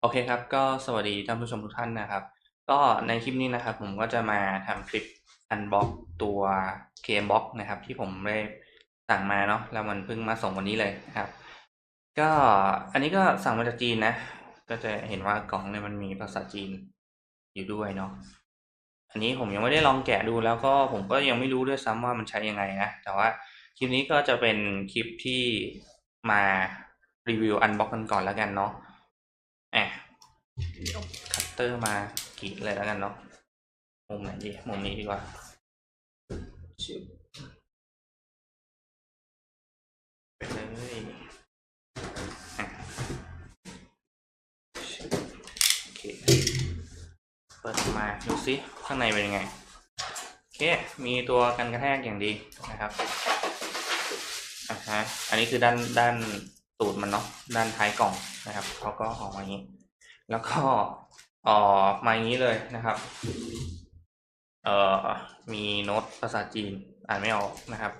โอเคครับ ก็สวัสดีท่านผู้ชมทุกท่านนะครับ ก็ในคลิปนี้นะครับ ผมก็จะมาทำคลิปอันบ็อกตัวเกมบ็อกนะครับ ที่ผมได้สั่งมาเนาะแล้วมันเพิ่งมาส่งวันนี้เลยนะครับ ก็อันนี้ก็สั่งมาจากจีนนะ ก็จะเห็นว่ากล่องเนี่ยมันมีภาษาจีนอยู่ด้วยเนาะอันนี้ผมยังไม่ได้ลองแกะดูแล้วก็ผมก็ยังไม่รู้ด้วยซ้ำว่ามันใช้ยังไงนะแต่ว่าคลิปนี้ก็จะเป็นคลิปที่มารีวิวอันบ็อกกันก่อนแล้วกันเนาะ อะเอาคัตเตอร์มากรีดเลยแล้วกันเนาะมุมไหนดีมุมนี้ดีกว่าไปเลยโอเคเปิดมาดูซิข้างในเป็นยังไง โอเค มีตัวกันกระแทกอย่างดีนะครับอะฮะอันนี้คือด้านด้าน ตูดมันเนาะด้านท้ายกล่องนะครับเขาก็ออกมาอย่างนี้ แล้วก็ออกมาอย่างนี้เลยนะครับ เอ่อมีโน้ตภาษาจีนอ่านไม่ออกนะครับ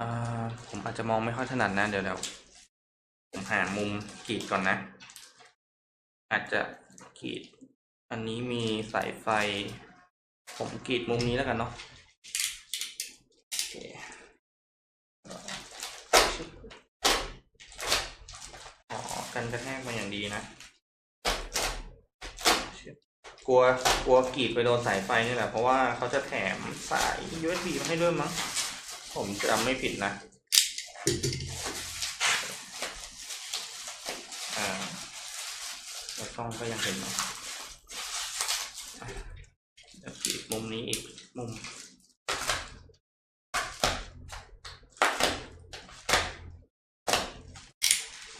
อ่าผมอาจจะมองไม่ค่อยถนัดนะเดี๋ยวเดี๋ยวผมหามุมกรีดก่อนนะ อาจจะกรีด อันนี้มีสายไฟ ผมกรีดมุมนี้แล้วกันเนาะอเคอ๋อ กันกระแทกมาอย่างดีนะ กลัวกลัวกรีดไปโดนสายไฟนี่แหละ เพราะว่าเขาจะแถมสาย USB มาให้ด้วยมั้ง ผมจำไม่ผิดนะอ่าแล้วกล้องก็ยังเห็นนะอีกรีดมุมนี้อีกมุม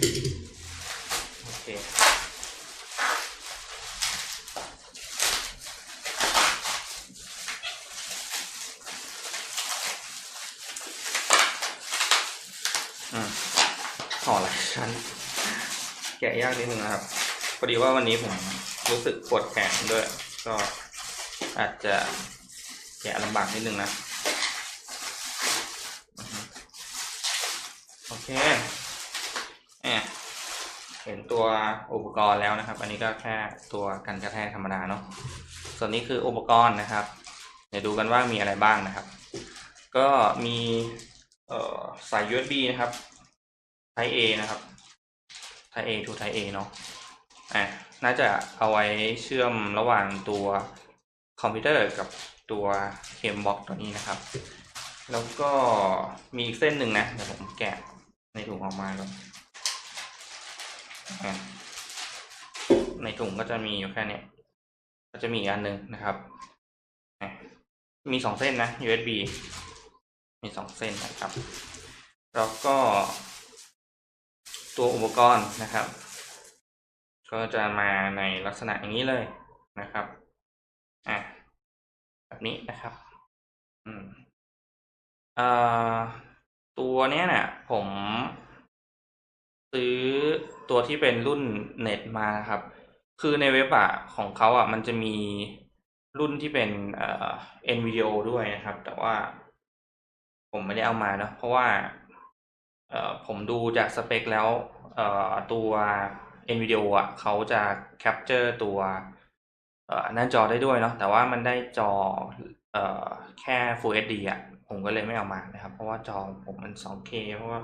อ เคอืมห่อหลายชั้น แกะยากนิดนึงนะครับ พอดีว่าวันนี้ผมรู้สึกปวดแขนด้วย ก็อาจจะแกะลำบากนิดนึงนะ โอเค เห็นตัวอุปกรณ์แล้วนะครับ อันนี้ก็แค่ตัวกันกระแทกธรรมดาเนาะส่วนนี้คืออุปกรณ์นะครับ เดี๋ยวดูกันว่ามีอะไรบ้างนะครับ ก็มีสาย USB นะครับ Type A นะครับ Type A to Type A เนาะอะน่าจะเอาไว้เชื่อมระหว่างตัวคอมพิวเตอร์กับตัวเคมบ็อกตัวนี้นะครับ แล้วก็มีอีกเส้นหนึ่งนะ เดี๋ยวผมแกะในถุงออกมาก่อน ในถุงก็จะมีอยู่แค่นี้ก็จะมีอันหนึ่งนะครับ มีสองเส้นนะ USB มีสองเส้นนะครับ แล้วก็ตัวอุปกรณ์นะครับ ก็จะมาในลักษณะอย่างนี้เลยนะครับ อะแบบนี้นะครับ อืมเอ่อตัวเนี้ยเนี่ยผมซื้อ ตัวที่เป็นรุ่นเน็ตมาครับ คือในเว็บอะของเขาอะมันจะมีรุ่นที่เป็นเอ่อ NVIDIA ด้วยนะครับ แต่ว่าผมไม่ได้เอามาเนอะเพราะว่าเอ่อผมดูจากสเปคแล้วเอ่อตัว NVIDIA อะเขาจะแคปเจอร์ตัวเอ่อหน้าจอได้ด้วยเนาะแต่ว่ามันได้จอเอ่อแค่ Full HD อะผมก็เลยไม่เอามานะครับ เพราะว่าจอผมมัน 2K เพราะว่า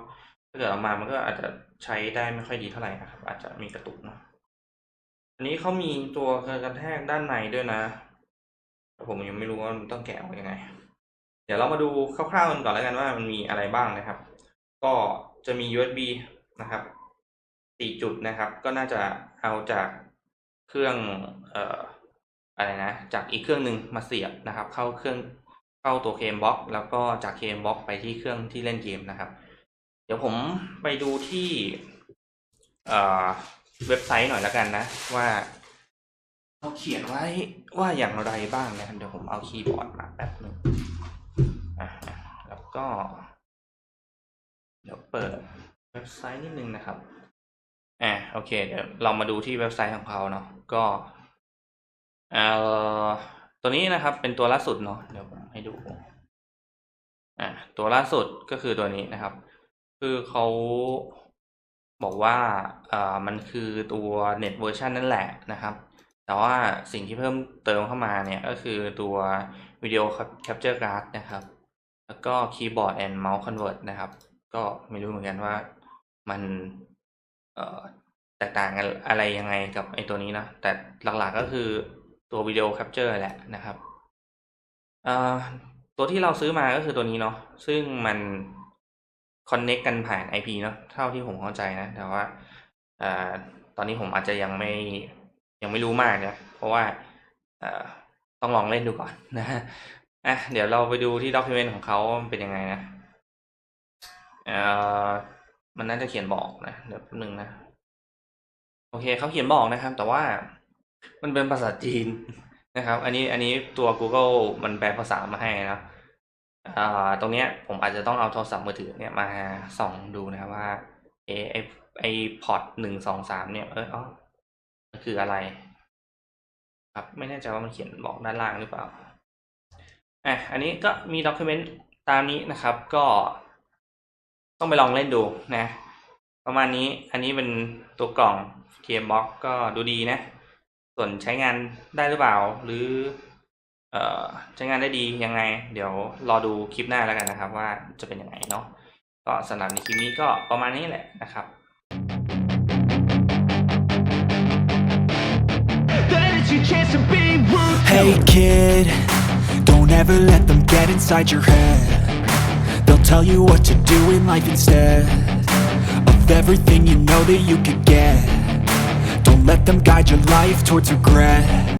ถ้าเกิดเอามามันก็อาจจะ ใช้ได้ไม่ค่อยดีเท่าไหร่นะครับ อาจจะมีกระตุกเนาะอันนี้เขามีตัวกระแทกด้านในด้วยนะ ผมยังไม่รู้ว่ามันต้องแกะออกยังไง เดี๋ยวเรามาดูคร่าวๆกันก่อนแล้วกันว่ามันมีอะไรบ้างนะครับ ก็จะมี USB นะครับสี่จุดนะครับ ก็น่าจะเอาจากเครื่องเอ่ออะไรนะ จากอีกเครื่องหนึ่งมาเสียบนะครับ เข้าเครื่องเข้าตัวเคมบ็อกแล้วก็จากเคมบ็อกไปที่เครื่องที่เล่นเกมนะครับ ดี๋ยวผมไปดูที่เอ่อเว็บไซต์หน่อยแล้วกันนะ ว่าเขาเขียนไว้ว่าอย่างไรบ้างนะครับเดี๋ยวผมเอาคีย์บอร์ดมาแป๊บหนึ่งแล้วก็ เดี๋ยวเปิดเว็บไซต์นิดนึงนะครับอ่าโอเคเดี๋ยวเรามาดูที่เว็บไซต์ของเขาเนาะก็เอ่อตัวนี้นะครับเป็นตัวล่าสุดเนาะเดี๋ยวผมให้ดูอ่าตัวล่าสุดก็คือตัวนี้นะครับ คือเขาบอกว่าเอ่อมันคือตัว Net Version นั่นแหละนะครับ แต่ว่าสิ่งที่เพิ่มเติมเข้ามาเนี่ยก็คือตัว Video Capture Card นะครับ แล้วก็ Keyboard and Mouse Convert นะครับ ก็ไม่รู้เหมือนกันว่ามันเอ่อแตกต่างกันอะไรยังไงกับไอตัวนี้นะ แต่หลักๆก็คือตัว Video Capture แหละนะครับเอ่อตัวที่เราซื้อมาก็คือตัวนี้เนาะซึ่งมัน connect กันผ่าน IP เนาะเท่าที่ผมเข้าใจนะ แต่ว่าอตอนนี้ผมอาจจะยังไม่ยังไม่รู้มากนะเพราะว่าต้องลองเล่นดูก่อนนะฮะอะเดี๋ยวเราไปดูที่ document ของเขาเป็นยังไงนะเอ่อมันน่าจะเขียนบอกนะเดี๋ยวแป๊บนึงนะ โอเคเขาเขียนบอกนะครับ แต่ว่ามันเป็นภาษาจีนนะครับ อันนี้อันนี้ตัว Google มันแปลภาษามาให้นะ อ่าตรงเนี้ยผมอาจจะต้องเอาโทรศัพท์มือถือเนี่ยมาส่องดูนะครับว่าเอไอไอพอร์ตหนึ่งสองสามเนี่ยเอออ๋อมันคืออะไร ครับไม่แน่ใจว่ามันเขียนบอกด้านล่างหรือเปล่าอะอันนี้ก็มีด็อกิเมนต์ตามนี้นะครับก็ต้องไปลองเล่นดูนะ ประมาณนี้อันนี้เป็นตัวกล่องเกมบ็อกก็ดูดีนะ ส่วนใช้งานได้หรือเปล่าหรือเอ่อ ใช้งานได้ดียังไง เดี๋ยวรอดูคลิปหน้าแล้วกันนะครับ ว่าจะเป็นยังไงเนาะก็สำหรับในคลิปนี้ก็ประมาณนี้แหละนะครับ That is your chance to be ruthless. Hey kid, don't ever let them get inside your head. They'll tell you what to do in life instead of everything you know that you could get. Don't let them guide your life towards regret.